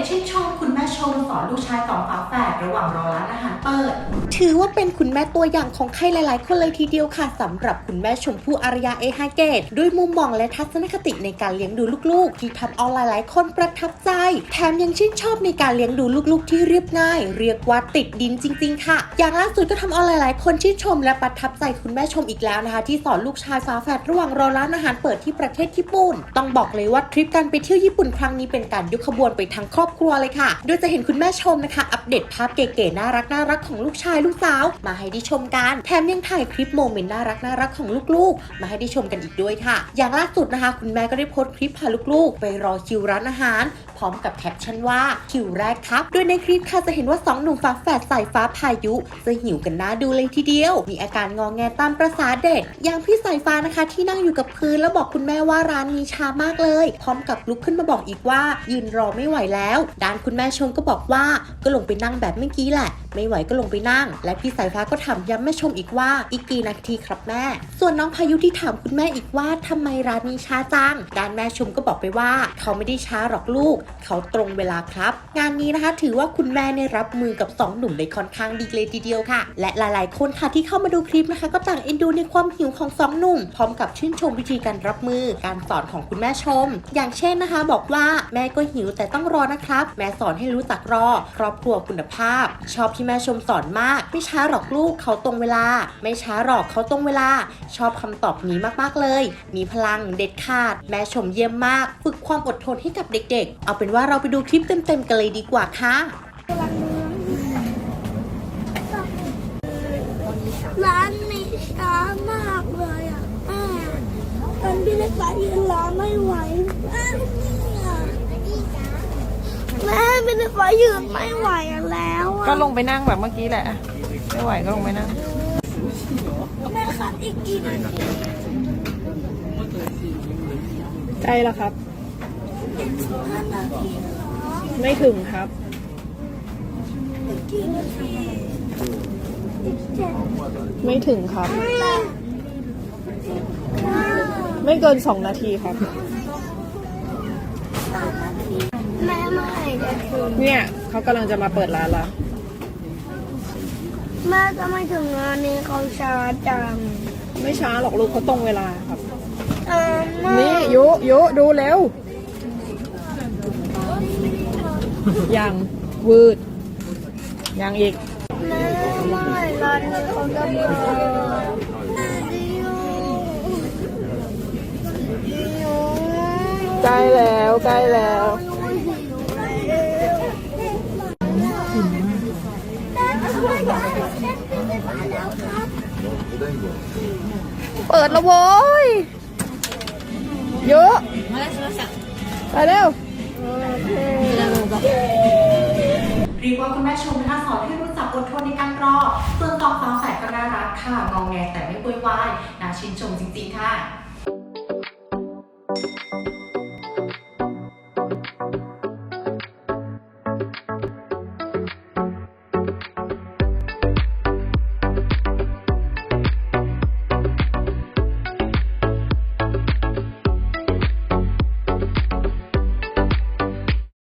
ตชื่นชมคุณแม่ชมสอนลูกชายสองฝาแฝดระหว่างรอร้านอาหารเปิด ถือว่าเป็นคุณแม่ตัวอย่างของใครหลาย ๆ คนเลยทีเดียวค่ะสำหรับคุณแม่ชมพู่อารยาเอฮาเกตด้วยมุมมองและทัศนคติในการเลี้ยงดูลูก ๆ ที่ทำเอาหลาย ๆ คนประทับใจ แถมยังชื่นชอบในการเลี้ยงดูลูก ๆ ที่เรียบง่าย เรียกว่าติดดินจริง ๆ ค่ะ อย่างล่าสุดก็ทำเอาหลาย ๆ คนชื่นชมและประทับใจคุณแม่ชมอีกแล้วนะคะ ที่สอนลูกชายฝาแฝดระหว่างรอร้านอาหารเปิดที่ประเทศญี่ปุ่น ต้องบอกเลยว่าทริปการไปเที่ยวญี่ปุ่นครั้งนี้เป็นการยกขบวนไปทั้งครอบครัวเลยค่ะ โดยจะเห็นคุณแม่ชมนะคะ อัปเดตภาพเก๋ๆน่ารักน่ารักของลูกชายลูกสาว มาให้ได้ชมกัน แถมยังถ่ายคลิปโมเมนต์น่ารักน่ารักของลูกๆ มาให้ได้ชมกันอีกด้วยค่ะ อย่างล่าสุดนะคะ คุณแม่ก็ได้โพสต์คลิปพาลูกๆ ไปรอคิวร้านอาหาร ร้อมกับแคปชั่นว่าคิวแรกครับ โดยในคลิปค่ะจะเห็นว่าสองหนุ่มฝาแฝดสายฟ้าพายุ จะหิวกันน่าดูเลยทีเดียว มีอาการงองแงตามประษาเด็ก อย่างพี่สายฟ้านะคะที่นั่งอยู่กับพื้นแล้วบอกคุณแม่ว่าร้านนี้ชามากเลย พร้อมกับลุกขึ้นมาบอกอีกว่า ยืนรอไม่ไหวแล้ว ด้านคุณแม่ชมก็บอกว่าก็ลงไปนั่งแบบเมื่อกี้แหละไม่ไหวก็ลงไปนั่ง และพี่สายฟ้าก็ถามย้ำแม่ชมอีกว่าอีกกี่นาทีครับแม่ ส่วนน้องพายุที่ถามคุณแม่อีกว่าทำไมร้านนี้ช้าจังด้านแม่ชมก็บอกไปว่า เขาไม่ได้ช้าหรอกลูก เขาตรงเวลาครับ งานนี้นะคะ ถือว่าคุณแม่เนี่ยรับมือกับสองหนุ่มได้ค่อนข้างดีเลยทีเดียวค่ะ และหลาย ๆ คนค่ะที่เข้ามาดูคลิปนะคะ ก็ต่างเอ็นดูในความหิวของสองหนุ่ม พร้อมกับชื่นชมวิธีการรับมือ การสอนของคุณแม่ชม อย่างเช่นนะคะ บอกว่าแม่ก็หิวแต่ต้องรอนะครับ แม่สอนให้รู้จักรอ ครอบครัวคุณภาพ ชอบที่แม่ชมสอนมาก ไม่ช้าหรอกลูกเขาตรงเวลา ไม่ช้าหรอกเขาตรงเวลา ชอบคำตอบนี้มากๆเลย มีพลังเด็ดขาด แม่ชมเยี่ยมมาก ฝึกความอดทนให้กับเด็กๆ เอาเป็นว่าเราไปดูคลิปเต็มๆกันเลยดีกว่าค่ะร้านนี้ช้ามากเลยอะแม่ตอนพี่เล็กไปยืนรอไม่ไหว พี่เล็กไปยืนไม่ไหวแล้วอะก็ลงไปนั่งแบบเมื่อกี้แหละ ไม่ไหวก็ลงไปนั่งแม่คัดอีกกี่นาทีใกล้แล้วครับห้านาทีไม่ถึงครับ อีกกี่นาทีอีกเจ็ดไม่ถึงครับแม่เก้า ไม่เกินสองนาทีครับ เนี่ยเขากำลังจะมาเปิดร้านละแม่จะไม่ถึงงานนี้เขาช้าจังไม่ช้าหรอกลูกเขาตรงเวลาครับ เออแม่นี่ยุยุดูเร็ว ยังวืด ยังอีก แม่เมื่อไหร่ร้านนี้เขาจะเปิดแม่ดิวดิว ใกล้แล้วใกล้แล้วห เปิดแล้วโว้ย เยุไปเร็วเรียกว่าคุณแม่ชมนะคะสอนให้รู้จักอดทนในการรอส่วนสองฝาแฝดก็น่ารักค่ะงองแงแต่ไม่โวยวายน่าชื่นชมจริงๆค่ะ